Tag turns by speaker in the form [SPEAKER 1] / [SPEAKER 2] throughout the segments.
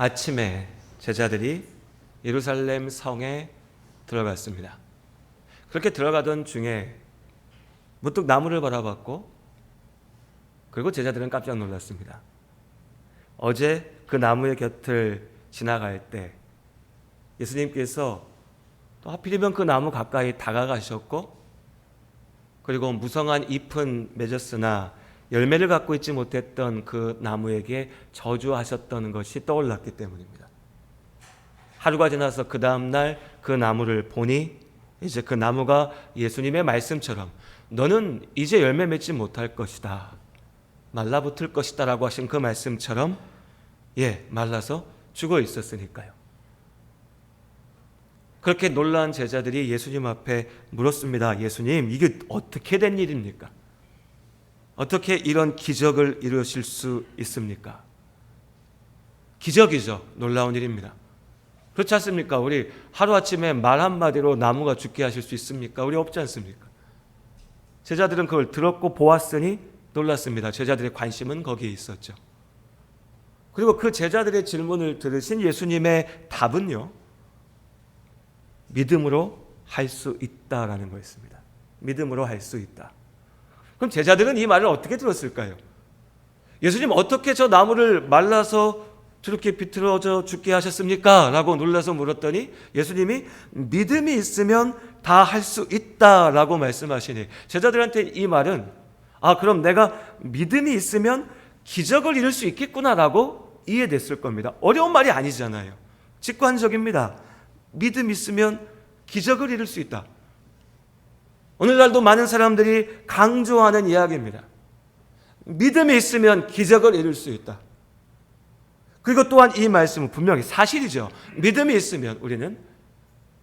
[SPEAKER 1] 아침에 제자들이 예루살렘 성에 들어갔습니다. 그렇게 들어가던 중에 문득 나무를 바라봤고 그리고 제자들은 깜짝 놀랐습니다. 어제 그 나무의 곁을 지나갈 때 예수님께서 또 하필이면 그 나무 가까이 다가가셨고 그리고 무성한 잎은 맺었으나 열매를 갖고 있지 못했던 그 나무에게 저주하셨던 것이 떠올랐기 때문입니다. 하루가 지나서 그 다음 날 그 나무를 보니 이제 그 나무가 예수님의 말씀처럼 너는 이제 열매 맺지 못할 것이다. 말라붙을 것이다 라고 하신 그 말씀처럼 예, 말라서 죽어 있었으니까요. 그렇게 놀란 제자들이 예수님 앞에 물었습니다. 예수님, 이게 어떻게 된 일입니까? 어떻게 이런 기적을 이루실 수 있습니까? 기적이죠. 놀라운 일입니다. 그렇지 않습니까? 우리 하루아침에 말 한마디로 나무가 죽게 하실 수 있습니까? 우리 없지 않습니까? 제자들은 그걸 들었고 보았으니 놀랐습니다. 제자들의 관심은 거기에 있었죠. 그리고 그 제자들의 질문을 들으신 예수님의 답은요. 믿음으로 할 수 있다라는 거였습니다. 믿음으로 할 수 있다. 그럼 제자들은 이 말을 어떻게 들었을까요? 예수님 어떻게 저 나무를 말라서 저렇게 비틀어져 죽게 하셨습니까? 라고 놀라서 물었더니 예수님이 믿음이 있으면 다 할 수 있다 라고 말씀하시니 제자들한테 이 말은 아 그럼 내가 믿음이 있으면 기적을 이룰 수 있겠구나 라고 이해됐을 겁니다. 어려운 말이 아니잖아요. 직관적입니다. 믿음 있으면 기적을 이룰 수 있다. 오늘날도 많은 사람들이 강조하는 이야기입니다. 믿음이 있으면 기적을 이룰 수 있다. 그리고 또한 이 말씀은 분명히 사실이죠. 믿음이 있으면 우리는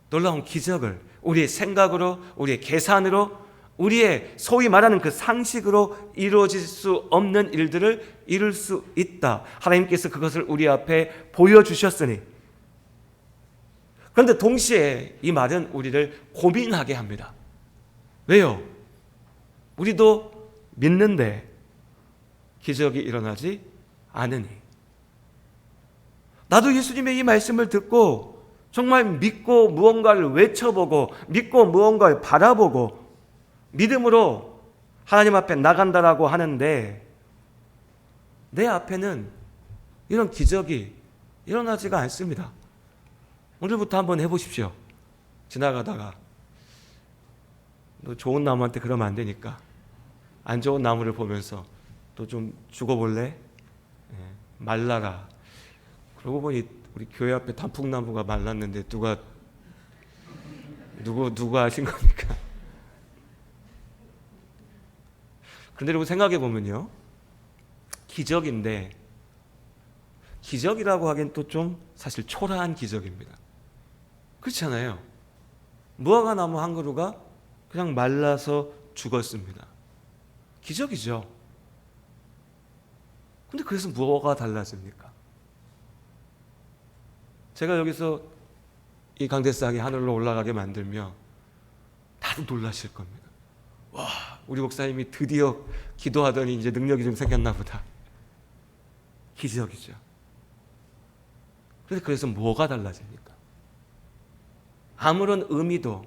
[SPEAKER 1] 놀라운 기적을 우리의 생각으로, 우리의 계산으로, 우리의 소위 말하는 그 상식으로 이루어질 수 없는 일들을 이룰 수 있다. 하나님께서 그것을 우리 앞에 보여주셨으니. 그런데 동시에 이 말은 우리를 고민하게 합니다. 왜요? 우리도 믿는데 기적이 일어나지 않으니. 나도 예수님의 이 말씀을 듣고 정말 믿고 무언가를 외쳐보고 믿고 무언가를 바라보고 믿음으로 하나님 앞에 나간다라고 하는데 내 앞에는 이런 기적이 일어나지가 않습니다. 오늘부터 한번 해보십시오. 지나가다가 너 좋은 나무한테 그러면 안 되니까 안 좋은 나무를 보면서 또 좀 죽어볼래? 예, 말라라. 그러고 보니 우리 교회 앞에 단풍나무가 말랐는데 누가 누구 누가 하신 겁니까? 그런데 여러분 생각해 보면요, 기적인데 기적이라고 하기엔 또좀 사실 초라한 기적입니다. 그렇잖아요. 무화과 나무 한 그루가 그냥 말라서 죽었습니다. 기적이죠. 근데 그래서 뭐가 달라집니까? 제가 여기서 이 강대상이 하늘로 올라가게 만들면 다들 놀라실 겁니다. 와, 우리 목사님이 드디어 기도하더니 이제 능력이 좀 생겼나 보다. 기적이죠. 그래서 그래서 뭐가 달라집니까? 아무런 의미도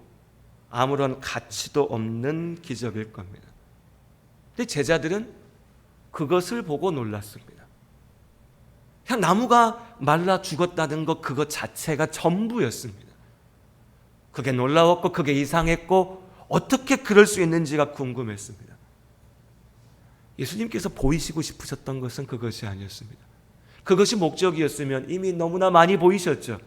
[SPEAKER 1] 아무런 가치도 없는 기적일 겁니다. 근데 제자들은 그것을 보고 놀랐습니다. 그냥 나무가 말라 죽었다는 것 그것 자체가 전부였습니다. 그게 놀라웠고 그게 이상했고 어떻게 그럴 수 있는지가 궁금했습니다. 예수님께서 보이시고 싶으셨던 것은 그것이 아니었습니다. 그것이 목적이었으면 이미 너무나 많이 보이셨죠.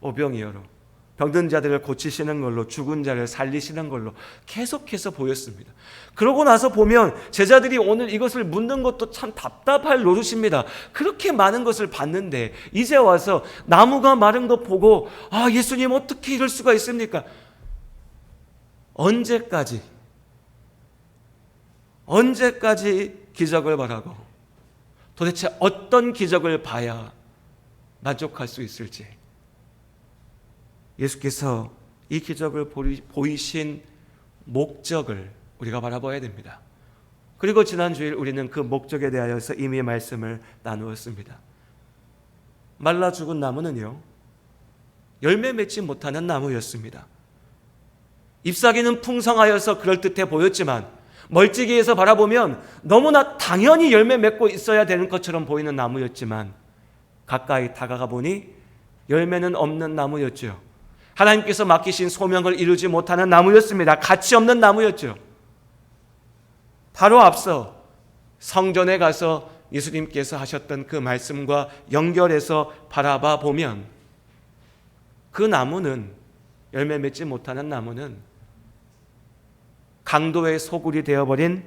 [SPEAKER 1] 오병이어로 병든 자들을 고치시는 걸로 죽은 자를 살리시는 걸로 계속해서 보였습니다. 그러고 나서 보면 제자들이 오늘 이것을 묻는 것도 참 답답할 노릇입니다. 그렇게 많은 것을 봤는데 이제 와서 나무가 마른 것 보고 아 예수님 어떻게 이럴 수가 있습니까? 언제까지 언제까지 기적을 바라고 도대체 어떤 기적을 봐야 만족할 수 있을지 예수께서 이 기적을 보이신 목적을 우리가 바라봐야 됩니다. 그리고 지난 주일 우리는 그 목적에 대하여서 이미 말씀을 나누었습니다. 말라 죽은 나무는요, 열매 맺지 못하는 나무였습니다. 잎사귀는 풍성하여서 그럴듯해 보였지만, 멀찍이에서 바라보면 너무나 당연히 열매 맺고 있어야 되는 것처럼 보이는 나무였지만, 가까이 다가가 보니 열매는 없는 나무였죠. 하나님께서 맡기신 소명을 이루지 못하는 나무였습니다. 가치 없는 나무였죠. 바로 앞서 성전에 가서 예수님께서 하셨던 그 말씀과 연결해서 바라봐 보면 그 나무는 열매 맺지 못하는 나무는 강도의 소굴이 되어버린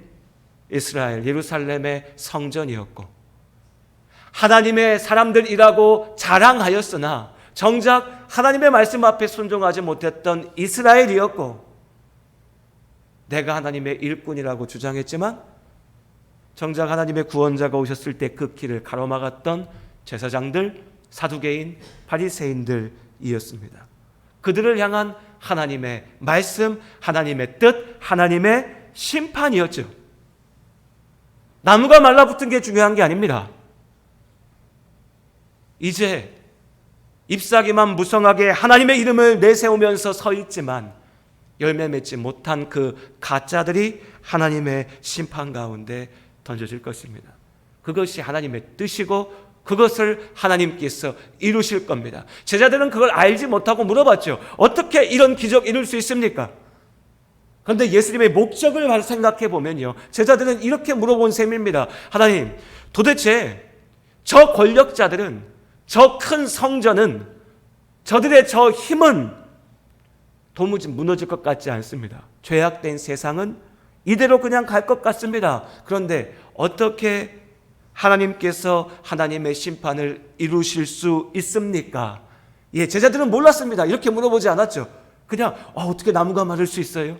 [SPEAKER 1] 이스라엘 예루살렘의 성전이었고 하나님의 사람들이라고 자랑하였으나 정작 하나님의 말씀 앞에 순종하지 못했던 이스라엘이었고 내가 하나님의 일꾼이라고 주장했지만 정작 하나님의 구원자가 오셨을 때 그 길을 가로막았던 제사장들, 사두개인, 바리새인들이었습니다. 그들을 향한 하나님의 말씀, 하나님의 뜻, 하나님의 심판이었죠. 나무가 말라붙은 게 중요한 게 아닙니다. 이제 잎사귀만 무성하게 하나님의 이름을 내세우면서 서 있지만 열매 맺지 못한 그 가짜들이 하나님의 심판 가운데 던져질 것입니다. 그것이 하나님의 뜻이고 그것을 하나님께서 이루실 겁니다. 제자들은 그걸 알지 못하고 물어봤죠. 어떻게 이런 기적 이룰 수 있습니까? 그런데 예수님의 목적을 생각해 보면요. 제자들은 이렇게 물어본 셈입니다. 하나님, 도대체 저 권력자들은 저 큰 성전은 저들의 저 힘은 도무지 무너질 것 같지 않습니다. 죄악된 세상은 이대로 그냥 갈 것 같습니다. 그런데 어떻게 하나님께서 하나님의 심판을 이루실 수 있습니까? 예, 제자들은 몰랐습니다. 이렇게 물어보지 않았죠. 그냥 아, 어떻게 나무가 마를 수 있어요?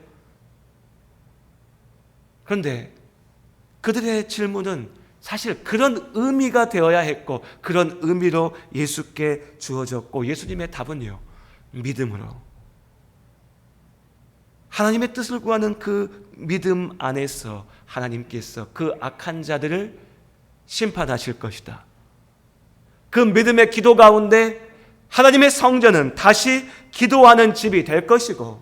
[SPEAKER 1] 그런데 그들의 질문은 사실 그런 의미가 되어야 했고 그런 의미로 예수께 주어졌고 예수님의 답은요. 믿음으로 하나님의 뜻을 구하는 그 믿음 안에서 하나님께서 그 악한 자들을 심판하실 것이다. 그 믿음의 기도 가운데 하나님의 성전은 다시 기도하는 집이 될 것이고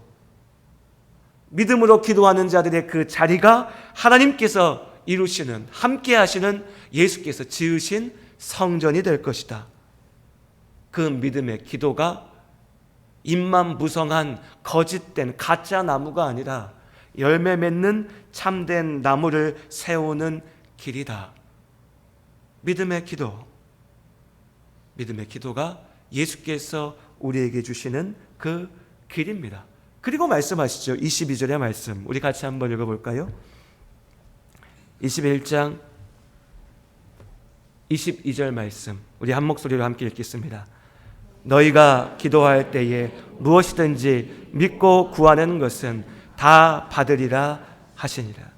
[SPEAKER 1] 믿음으로 기도하는 자들의 그 자리가 하나님께서 이루시는 함께 하시는 예수께서 지으신 성전이 될 것이다. 그 믿음의 기도가 입만 무성한 거짓된 가짜 나무가 아니라 열매 맺는 참된 나무를 세우는 길이다. 믿음의 기도. 믿음의 기도가 예수께서 우리에게 주시는 그 길입니다. 그리고 말씀하시죠. 22절의 말씀. 우리 같이 한번 읽어볼까요? 21장 22절 말씀. 우리 한 목소리로 함께 읽겠습니다. 너희가 기도할 때에 무엇이든지 믿고 구하는 것은 다 받으리라 하시니라.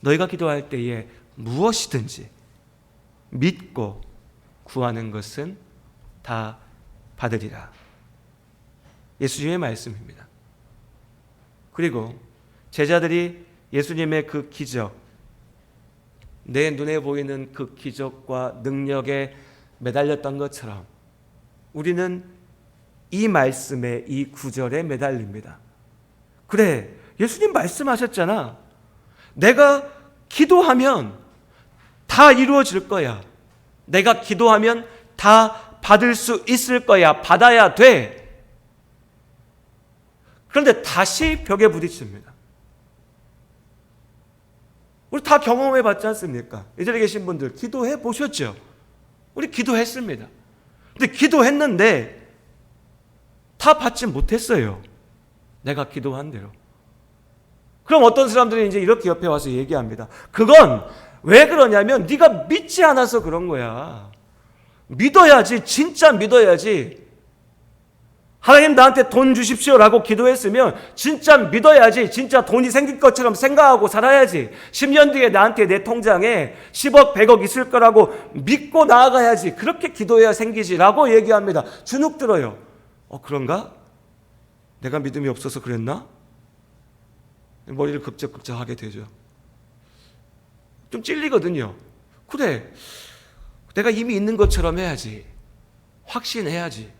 [SPEAKER 1] 너희가 기도할 때에 무엇이든지 믿고 구하는 것은 다 받으리라. 예수님의 말씀입니다. 그리고 제자들이 예수님의 그 기적, 내 눈에 보이는 그 기적과 능력에 매달렸던 것처럼 우리는 이 말씀에 이 구절에 매달립니다. 그래, 예수님 말씀하셨잖아. 내가 기도하면 다 이루어질 거야. 내가 기도하면 다 받을 수 있을 거야. 받아야 돼. 그런데 다시 벽에 부딪힙니다. 우리 다 경험해 봤지 않습니까? 이 자리에 계신 분들 기도해 보셨죠? 우리 기도했습니다. 근데 기도했는데 다 받지 못했어요. 내가 기도한 대로. 그럼 어떤 사람들이 이제 이렇게 옆에 와서 얘기합니다. 그건 왜 그러냐면 네가 믿지 않아서 그런 거야. 믿어야지. 진짜 믿어야지. 하나님 나한테 돈 주십시오라고 기도했으면 진짜 믿어야지. 진짜 돈이 생길 것처럼 생각하고 살아야지. 10년 뒤에 나한테 내 통장에 10억, 100억 있을 거라고 믿고 나아가야지. 그렇게 기도해야 생기지라고 얘기합니다. 주눅 들어요. 어, 그런가? 내가 믿음이 없어서 그랬나? 머리를 극적극적하게 되죠. 좀 찔리거든요. 그래, 내가 이미 있는 것처럼 해야지. 확신해야지.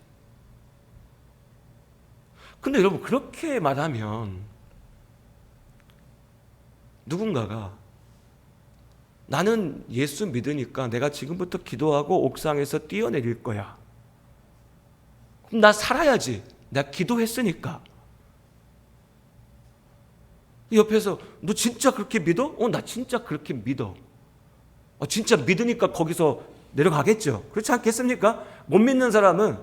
[SPEAKER 1] 근데 여러분 그렇게 말하면 누군가가 나는 예수 믿으니까 내가 지금부터 기도하고 옥상에서 뛰어내릴 거야. 그럼 나 살아야지. 내가 기도했으니까. 옆에서 너 진짜 그렇게 믿어? 어, 나 진짜 그렇게 믿어. 어, 진짜 믿으니까 거기서 내려가겠죠. 그렇지 않겠습니까? 못 믿는 사람은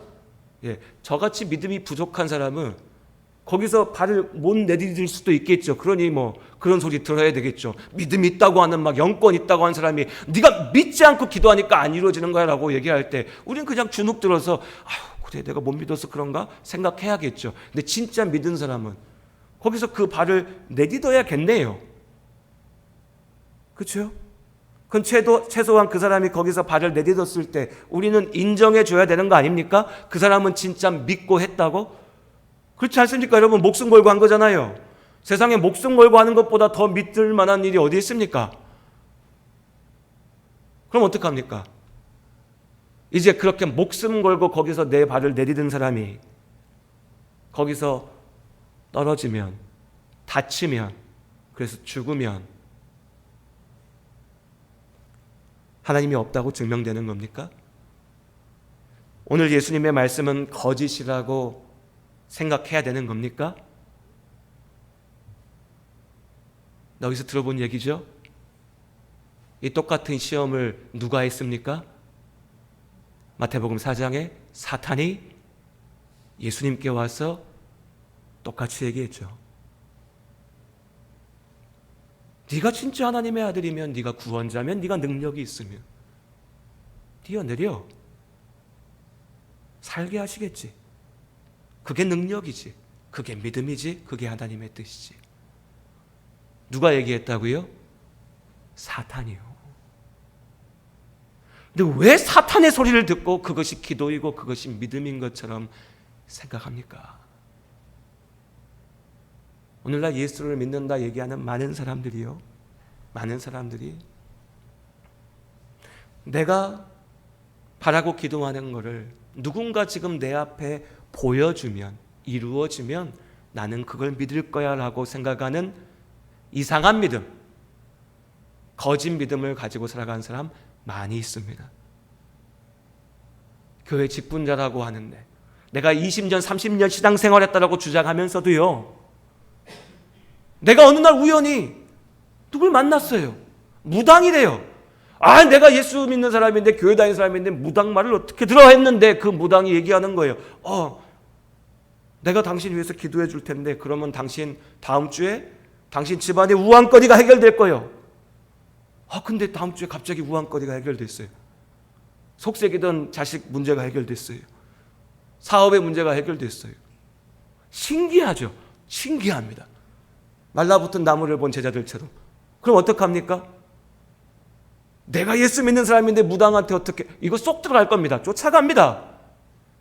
[SPEAKER 1] 예, 저같이 믿음이 부족한 사람은 거기서 발을 못 내디딜 수도 있겠죠. 그러니 뭐 그런 소리 들어야 되겠죠. 믿음 있다고 하는 막 영권 있다고 하는 사람이 네가 믿지 않고 기도하니까 안 이루어지는 거야라고 얘기할 때 우리는 그냥 주눅 들어서 아휴 그래 내가 못 믿어서 그런가 생각해야겠죠. 근데 진짜 믿은 사람은 거기서 그 발을 내딛어야겠네요. 그렇죠? 그건 최도, 최소한 그 사람이 거기서 발을 내딛었을 때 우리는 인정해 줘야 되는 거 아닙니까? 그 사람은 진짜 믿고 했다고? 그렇지 않습니까? 여러분 목숨 걸고 한 거잖아요. 세상에 목숨 걸고 하는 것보다 더 믿을 만한 일이 어디 있습니까? 그럼 어떡합니까? 이제 그렇게 목숨 걸고 거기서 내 발을 내딛은 사람이 거기서 떨어지면 다치면 그래서 죽으면 하나님이 없다고 증명되는 겁니까? 오늘 예수님의 말씀은 거짓이라고 생각해야 되는 겁니까? 여기서 들어본 얘기죠? 이 똑같은 시험을 누가 했습니까? 마태복음 4장에 사탄이 예수님께 와서 똑같이 얘기했죠. 네가 진짜 하나님의 아들이면 네가 구원자면 네가 능력이 있으면 뛰어내려 살게 하시겠지. 그게 능력이지. 그게 믿음이지. 그게 하나님의 뜻이지. 누가 얘기했다고요? 사탄이요. 근데 왜 사탄의 소리를 듣고 그것이 기도이고 그것이 믿음인 것처럼 생각합니까? 오늘날 예수를 믿는다 얘기하는 많은 사람들이요. 많은 사람들이 내가 바라고 기도하는 것을 누군가 지금 내 앞에 보여주면 이루어지면 나는 그걸 믿을 거야라고 생각하는 이상한 믿음, 거짓 믿음을 가지고 살아가는 사람 많이 있습니다. 교회 직분자라고 하는데 내가 20년, 30년 신앙생활했다라고 주장하면서도요. 내가 어느 날 우연히 누굴 만났어요. 무당이래요. 아, 내가 예수 믿는 사람인데 교회 다니는 사람인데 무당 말을 어떻게 들어 했는데 그 무당이 얘기하는 거예요. 어, 내가 당신 위해서 기도해 줄 텐데 그러면 당신 다음 주에 당신 집안의 우환거리가 해결될 거예요. 아, 근데 다음 주에 갑자기 우환거리가 해결됐어요. 속색이던 자식 문제가 해결됐어요. 사업의 문제가 해결됐어요. 신기하죠? 신기합니다. 말라붙은 나무를 본 제자들처럼. 그럼 어떡합니까? 내가 예수 믿는 사람인데 무당한테 어떻게 이거 쏙 들어갈 겁니다. 쫓아갑니다.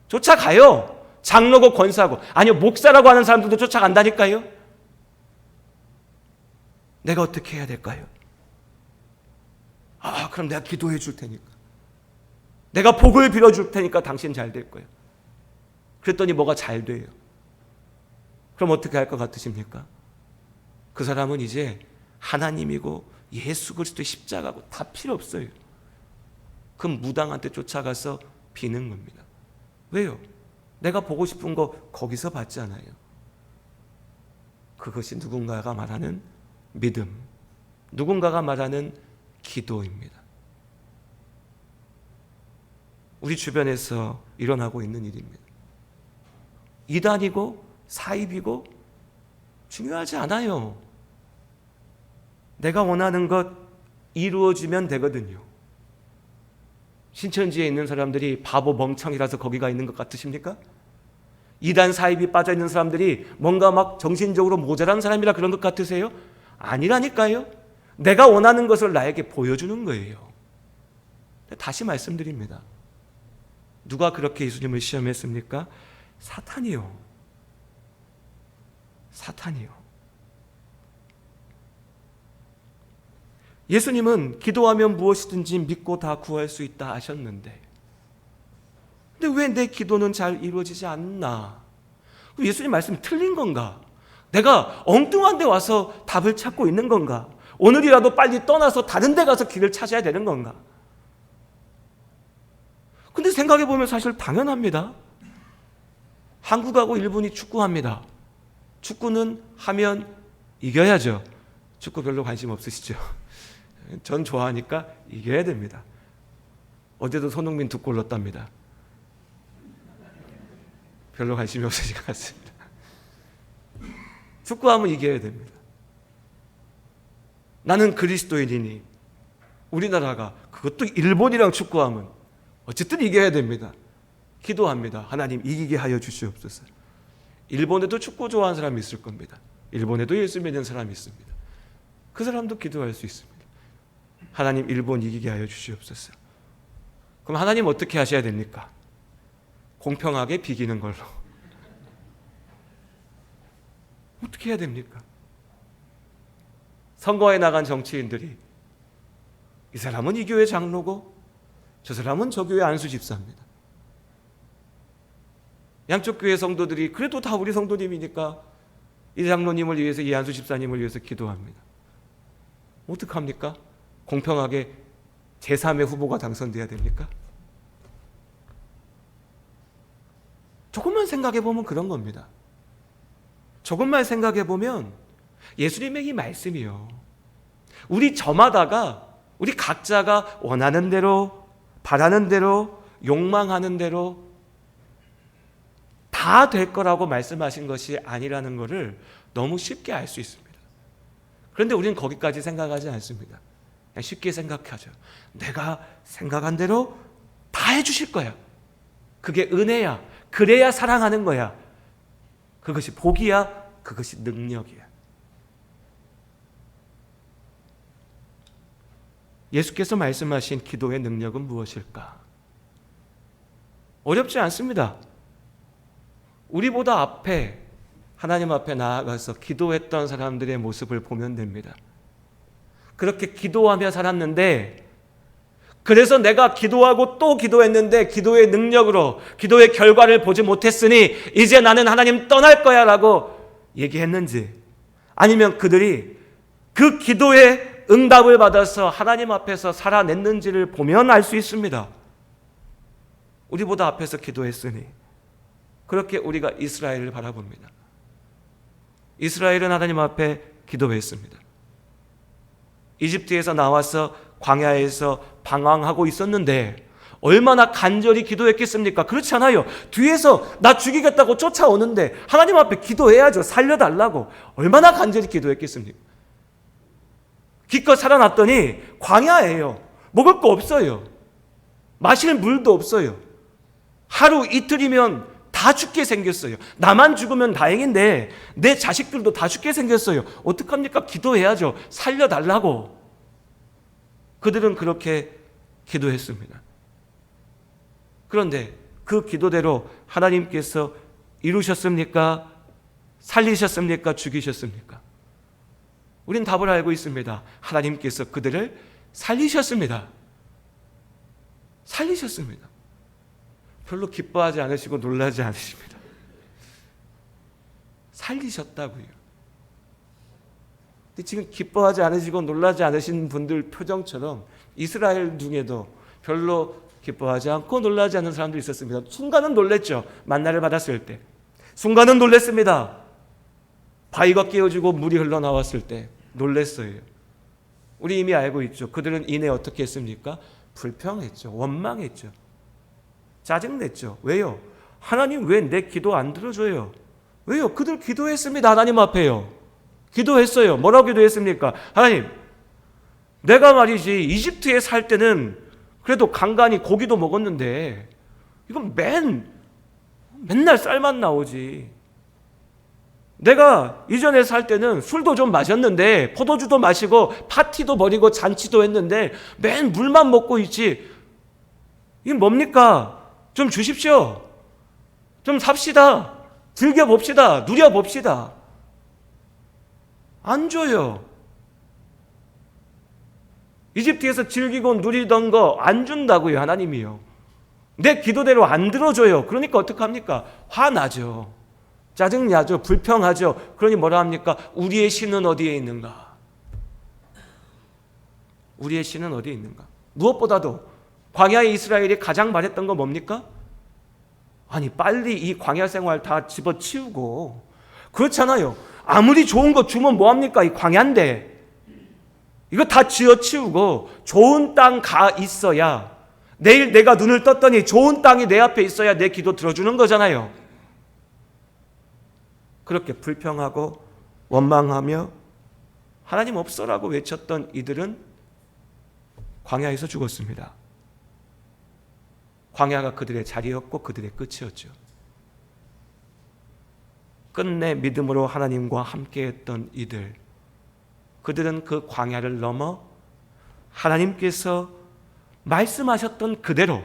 [SPEAKER 1] 쫓아가요. 장로고 권사고 아니요 목사라고 하는 사람들도 쫓아간다니까요. 내가 어떻게 해야 될까요? 아 그럼 내가 기도해 줄 테니까 내가 복을 빌어 줄 테니까 당신 잘 될 거예요. 그랬더니 뭐가 잘 돼요. 그럼 어떻게 할 것 같으십니까? 그 사람은 이제 하나님이고 예수 그리스도의 십자가고 다 필요 없어요. 그 무당한테 쫓아가서 비는 겁니다. 왜요? 내가 보고 싶은 거 거기서 받잖아요. 그것이 누군가가 말하는 믿음, 누군가가 말하는 기도입니다. 우리 주변에서 일어나고 있는 일입니다. 이단이고 사입이고 중요하지 않아요. 내가 원하는 것 이루어지면 되거든요. 신천지에 있는 사람들이 바보 멍청이라서 거기 가 있는 것 같으십니까? 이단 사입이 빠져 있는 사람들이 뭔가 막 정신적으로 모자란 사람이라 그런 것 같으세요? 아니라니까요. 내가 원하는 것을 나에게 보여주는 거예요. 다시 말씀드립니다. 누가 그렇게 예수님을 시험했습니까? 사탄이요. 사탄이요. 예수님은 기도하면 무엇이든지 믿고 다 구할 수 있다 하셨는데 근데 왜 내 기도는 잘 이루어지지 않나? 예수님 말씀이 틀린 건가? 내가 엉뚱한 데 와서 답을 찾고 있는 건가? 오늘이라도 빨리 떠나서 다른 데 가서 길을 찾아야 되는 건가? 근데 생각해 보면 사실 당연합니다. 한국하고 일본이 축구합니다. 축구는 하면 이겨야죠. 축구 별로 관심 없으시죠? 전 좋아하니까 이겨야 됩니다. 어제도 손흥민 두 골 넣었답니다. 별로 관심이 없으신 것 같습니다. 축구하면 이겨야 됩니다. 나는 그리스도인이니 우리나라가 그것도 일본이랑 축구하면 어쨌든 이겨야 됩니다. 기도합니다. 하나님 이기게 하여 주시옵소서. 일본에도 축구 좋아하는 사람이 있을 겁니다. 일본에도 예수 믿는 사람이 있습니다. 그 사람도 기도할 수 있습니다. 하나님 일본 이기게 하여 주시옵소서. 그럼 하나님 어떻게 하셔야 됩니까? 공평하게 비기는 걸로. 어떻게 해야 됩니까? 선거에 나간 정치인들이 이 사람은 이 교회 장로고 저 사람은 저 교회 안수 집사입니다. 양쪽 교회 성도들이 그래도 다 우리 성도님이니까 이 장로님을 위해서 이 안수 집사님을 위해서 기도합니다. 어떡합니까? 공평하게 제3의 후보가 당선돼야 됩니까? 조금만 생각해 보면 그런 겁니다. 조금만 생각해 보면 예수님의 이 말씀이요. 우리 저마다가 우리 각자가 원하는 대로 바라는 대로 욕망하는 대로 다 될 거라고 말씀하신 것이 아니라는 것을 너무 쉽게 알 수 있습니다. 그런데 우리는 거기까지 생각하지 않습니다. 그냥 쉽게 생각하죠. 내가 생각한 대로 다 해주실 거야. 그게 은혜야. 그래야 사랑하는 거야. 그것이 복이야. 그것이 능력이야. 예수께서 말씀하신 기도의 능력은 무엇일까? 어렵지 않습니다. 우리보다 앞에 하나님 앞에 나아가서 기도했던 사람들의 모습을 보면 됩니다. 그렇게 기도하며 살았는데 그래서 내가 기도하고 또 기도했는데 기도의 능력으로 기도의 결과를 보지 못했으니 이제 나는 하나님 떠날 거야 라고 얘기했는지 아니면 그들이 그 기도의 응답을 받아서 하나님 앞에서 살아냈는지를 보면 알 수 있습니다. 우리보다 앞에서 기도했으니 그렇게 우리가 이스라엘을 바라봅니다. 이스라엘은 하나님 앞에 기도했습니다. 이집트에서 나와서 광야에서 방황하고 있었는데 얼마나 간절히 기도했겠습니까? 그렇지 않아요. 뒤에서 나 죽이겠다고 쫓아오는데 하나님 앞에 기도해야죠. 살려달라고. 얼마나 간절히 기도했겠습니까? 기껏 살아났더니 광야예요. 먹을 거 없어요. 마실 물도 없어요. 하루 이틀이면 다 죽게 생겼어요. 나만 죽으면 다행인데 내 자식들도 다 죽게 생겼어요. 어떡합니까? 기도해야죠. 살려달라고. 그들은 그렇게 기도했습니다. 그런데 그 기도대로 하나님께서 이루셨습니까? 살리셨습니까? 죽이셨습니까? 우린 답을 알고 있습니다. 하나님께서 그들을 살리셨습니다. 살리셨습니다. 별로 기뻐하지 않으시고 놀라지 않으십니다. 살리셨다고요. 근데 지금 기뻐하지 않으시고 놀라지 않으신 분들 표정처럼 이스라엘 중에도 별로 기뻐하지 않고 놀라지 않는 사람도 있었습니다. 순간은 놀랬죠. 만나를 받았을 때. 순간은 놀랬습니다. 바위가 깨어지고 물이 흘러나왔을 때 놀랬어요. 우리 이미 알고 있죠. 그들은 이내 어떻게 했습니까? 불평했죠. 원망했죠. 짜증냈죠. 왜요? 하나님 왜 내 기도 안 들어줘요? 왜요? 그들 기도했습니다. 하나님 앞에요. 기도했어요. 뭐라고 기도했습니까? 하나님, 내가 말이지 이집트에 살 때는 그래도 간간히 고기도 먹었는데 이건 맨 맨날 쌀만 나오지. 내가 이전에 살 때는 술도 좀 마셨는데 포도주도 마시고 파티도 벌이고 잔치도 했는데 맨 물만 먹고 있지. 이게 뭡니까? 좀 주십시오. 좀 삽시다. 즐겨봅시다. 누려봅시다. 안 줘요. 이집트에서 즐기고 누리던 거 안 준다고요, 하나님이요. 내 기도대로 안 들어줘요. 그러니까 어떡합니까? 화나죠. 짜증나죠. 불평하죠. 그러니 뭐라 합니까? 우리의 신은 어디에 있는가? 우리의 신은 어디에 있는가? 무엇보다도 광야의 이스라엘이 가장 말했던 건 뭡니까? 아니 빨리 이 광야 생활 다 집어치우고 그렇잖아요. 아무리 좋은 거 주면 뭐합니까? 이 광야인데 이거 다 지어치우고 좋은 땅 가 있어야 내일 내가 눈을 떴더니 좋은 땅이 내 앞에 있어야 내 기도 들어주는 거잖아요. 그렇게 불평하고 원망하며 하나님 없어라고 외쳤던 이들은 광야에서 죽었습니다. 광야가 그들의 자리였고 그들의 끝이었죠. 끝내 믿음으로 하나님과 함께했던 이들, 그들은 그 광야를 넘어 하나님께서 말씀하셨던 그대로,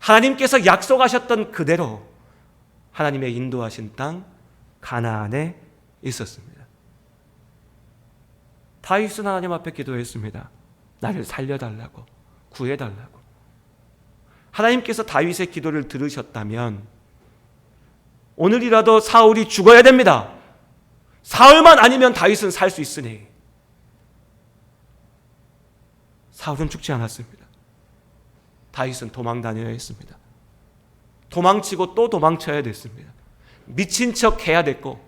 [SPEAKER 1] 하나님께서 약속하셨던 그대로 하나님의 인도하신 땅 가나안에 있었습니다. 다윗은 하나님 앞에 기도했습니다. 나를 살려달라고, 구해달라고. 하나님께서 다윗의 기도를 들으셨다면 오늘이라도 사울이 죽어야 됩니다. 사울만 아니면 다윗은 살 수 있으니 사울은 죽지 않았습니다. 다윗은 도망 다녀야 했습니다. 도망치고 또 도망쳐야 됐습니다. 미친 척 해야 됐고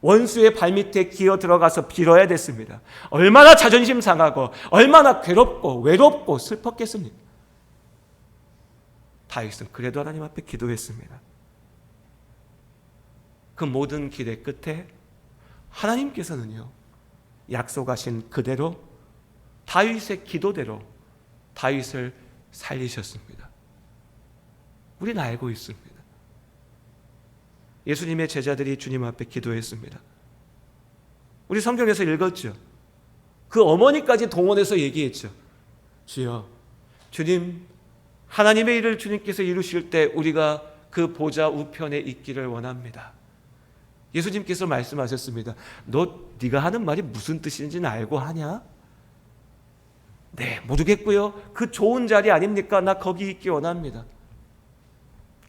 [SPEAKER 1] 원수의 발밑에 기어 들어가서 빌어야 됐습니다. 얼마나 자존심 상하고 얼마나 괴롭고 외롭고 슬펐겠습니까? 다윗은 그래도 하나님 앞에 기도했습니다. 그 모든 길의 끝에 하나님께서는요 약속하신 그대로 다윗의 기도대로 다윗을 살리셨습니다. 우리는 알고 있습니다. 예수님의 제자들이 주님 앞에 기도했습니다. 우리 성경에서 읽었죠. 그 어머니까지 동원해서 얘기했죠. 주여, 주님, 하나님의 일을 주님께서 이루실 때 우리가 그 보좌 우편에 있기를 원합니다. 예수님께서 말씀하셨습니다. 너 네가 하는 말이 무슨 뜻인지는 알고 하냐? 네, 모르겠고요. 그 좋은 자리 아닙니까? 나 거기 있기 원합니다.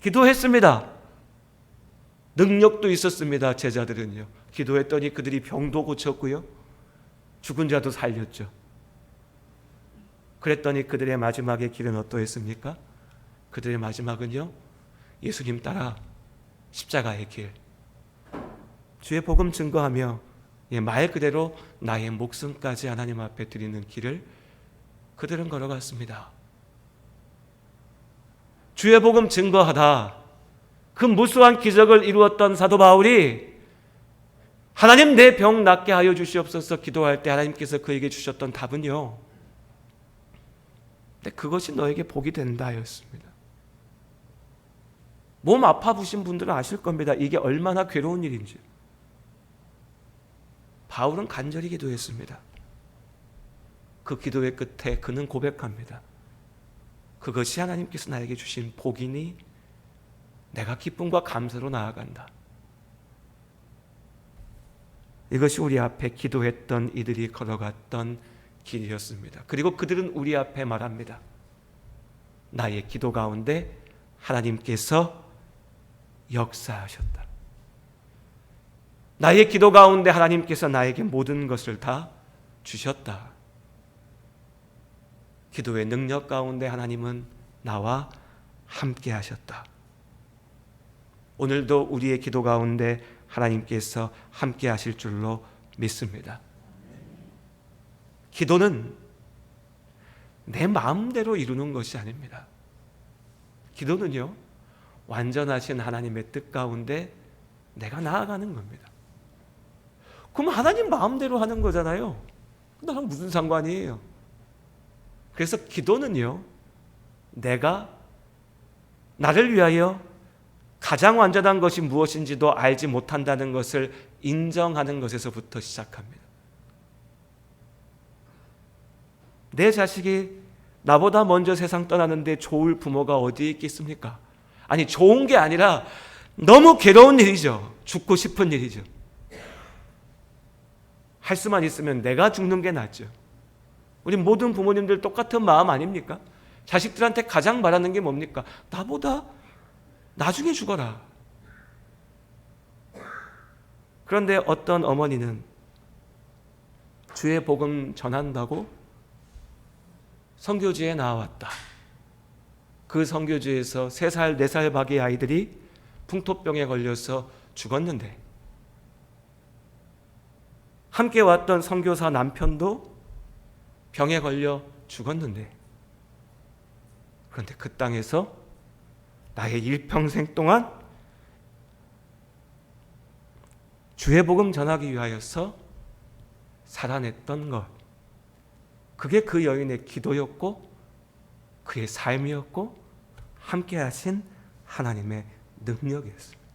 [SPEAKER 1] 기도했습니다. 능력도 있었습니다. 제자들은요. 기도했더니 그들이 병도 고쳤고요. 죽은 자도 살렸죠. 그랬더니 그들의 마지막의 길은 어떠했습니까? 그들의 마지막은요. 예수님 따라 십자가의 길. 주의 복음 증거하며 예, 말 그대로 나의 목숨까지 하나님 앞에 드리는 길을 그들은 걸어갔습니다. 주의 복음 증거하다 그 무수한 기적을 이루었던 사도 바울이 하나님 내 병 낫게 하여 주시옵소서 기도할 때 하나님께서 그에게 주셨던 답은요. 근데 그것이 너에게 복이 된다였습니다. 몸 아파 부신 분들은 아실 겁니다. 이게 얼마나 괴로운 일인지. 바울은 간절히 기도했습니다. 그 기도의 끝에 그는 고백합니다. 그것이 하나님께서 나에게 주신 복이니 내가 기쁨과 감사로 나아간다. 이것이 우리 앞에 기도했던 이들이 걸어갔던 길이었습니다. 그리고 그들은 우리 앞에 말합니다. 나의 기도 가운데 하나님께서 역사하셨다. 나의 기도 가운데 하나님께서 나에게 모든 것을 다 주셨다. 기도의 능력 가운데 하나님은 나와 함께 하셨다. 오늘도 우리의 기도 가운데 하나님께서 함께 하실 줄로 믿습니다. 기도는 내 마음대로 이루는 것이 아닙니다. 기도는요, 완전하신 하나님의 뜻 가운데 내가 나아가는 겁니다. 그럼 하나님 마음대로 하는 거잖아요. 나랑 무슨 상관이에요? 그래서 기도는요, 내가 나를 위하여 가장 완전한 것이 무엇인지도 알지 못한다는 것을 인정하는 것에서부터 시작합니다. 내 자식이 나보다 먼저 세상 떠나는데 좋을 부모가 어디에 있겠습니까? 아니, 좋은 게 아니라 너무 괴로운 일이죠. 죽고 싶은 일이죠. 할 수만 있으면 내가 죽는 게 낫죠. 우리 모든 부모님들 똑같은 마음 아닙니까? 자식들한테 가장 바라는 게 뭡니까? 나보다 나중에 죽어라. 그런데 어떤 어머니는 주의 복음 전한다고 성교지에 나왔다. 그 성교지에서 3살, 4살 박의 아이들이 풍토병에 걸려서 죽었는데 함께 왔던 선교사 남편도 병에 걸려 죽었는데 그런데 그 땅에서 나의 일평생 동안 주의 복음 전하기 위하여서 살아냈던 것 그게 그 여인의 기도였고 그의 삶이었고 함께 하신 하나님의 능력이었습니다.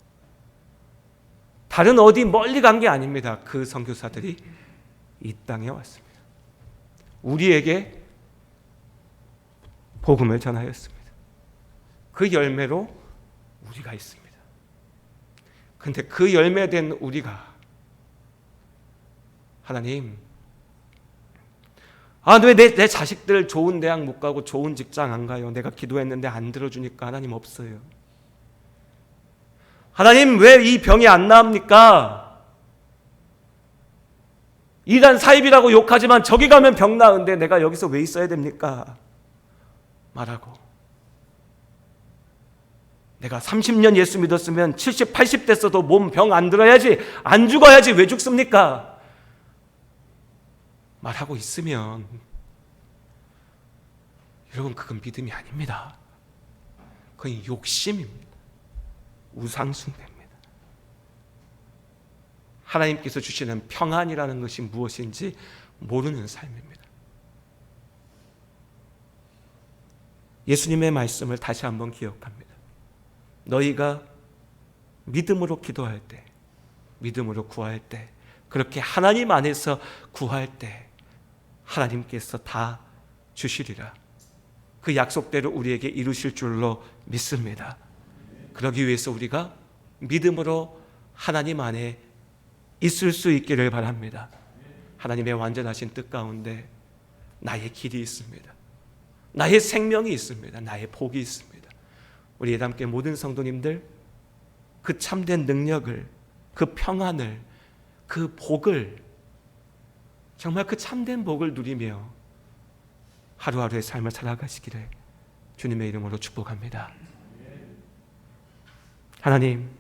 [SPEAKER 1] 다른 어디 멀리 간 게 아닙니다. 그 선교사들이 이 땅에 왔습니다. 우리에게 복음을 전하였습니다. 그 열매로 우리가 있습니다. 근데 그 열매된 우리가 하나님 아, 왜 내 내 자식들 좋은 대학 못 가고 좋은 직장 안 가요? 내가 기도했는데 안 들어주니까 하나님 없어요. 하나님 왜 이 병이 안 나옵니까? 이단 사입이라고 욕하지만 저기 가면 병 나은데 내가 여기서 왜 있어야 됩니까? 말하고 내가 30년 예수 믿었으면 70, 80 됐어도 몸 병 안 들어야지 안 죽어야지 왜 죽습니까? 말하고 있으면 여러분 그건 믿음이 아닙니다. 그건 욕심입니다. 우상숭배입니다. 하나님께서 주시는 평안이라는 것이 무엇인지 모르는 삶입니다. 예수님의 말씀을 다시 한번 기억합니다. 너희가 믿음으로 기도할 때, 믿음으로 구할 때, 그렇게 하나님 안에서 구할 때, 하나님께서 다 주시리라. 그 약속대로 우리에게 이루실 줄로 믿습니다. 그러기 위해서 우리가 믿음으로 하나님 안에 있을 수 있기를 바랍니다. 하나님의 완전하신 뜻 가운데 나의 길이 있습니다. 나의 생명이 있습니다. 나의 복이 있습니다. 우리 예담께 모든 성도님들 그 참된 능력을 그 평안을 그 복을 정말 그 참된 복을 누리며 하루하루의 삶을 살아가시기를 주님의 이름으로 축복합니다. 하나님